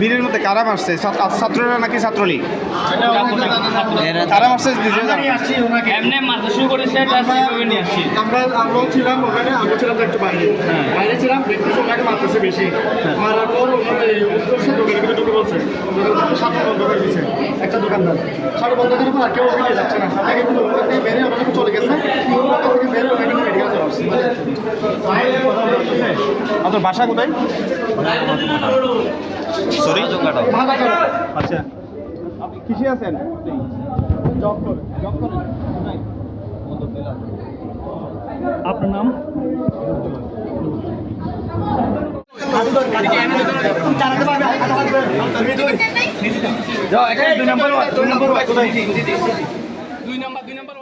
বীরের মধ্যে কারা মারছে? ছাত্ররা নাকি ছাত্রলীগ? কারা মারছে শুরু করেছে নিয়ে আসছি। আমরা আমরাও ছিলাম ওখানে আমরা ছিলাম একটু বাইরে। বাইরে ছিলাম মারতেছে বেশি। মারার পর ওনার দোকানে কিন্তু ঢুকে বলছে। সামনে বন্ধ করে দিচ্ছে একটা দোকানদার। সামনে বন্ধ করার পর আর কেউ যাচ্ছে না। সামনে কিন্তু ওখান থেকে বেরিয়ে ওখানে চলে গেছে ওখান থেকে বেরিয়ে ওখানে কিন্তু মেডিকেল চলে আসছে আপনার বাসা কোথায়? সরি? আচ্ছা। আপনি কিসে আছেন? জব জব আপনার নাম? দুই নম্বর দুই নম্বর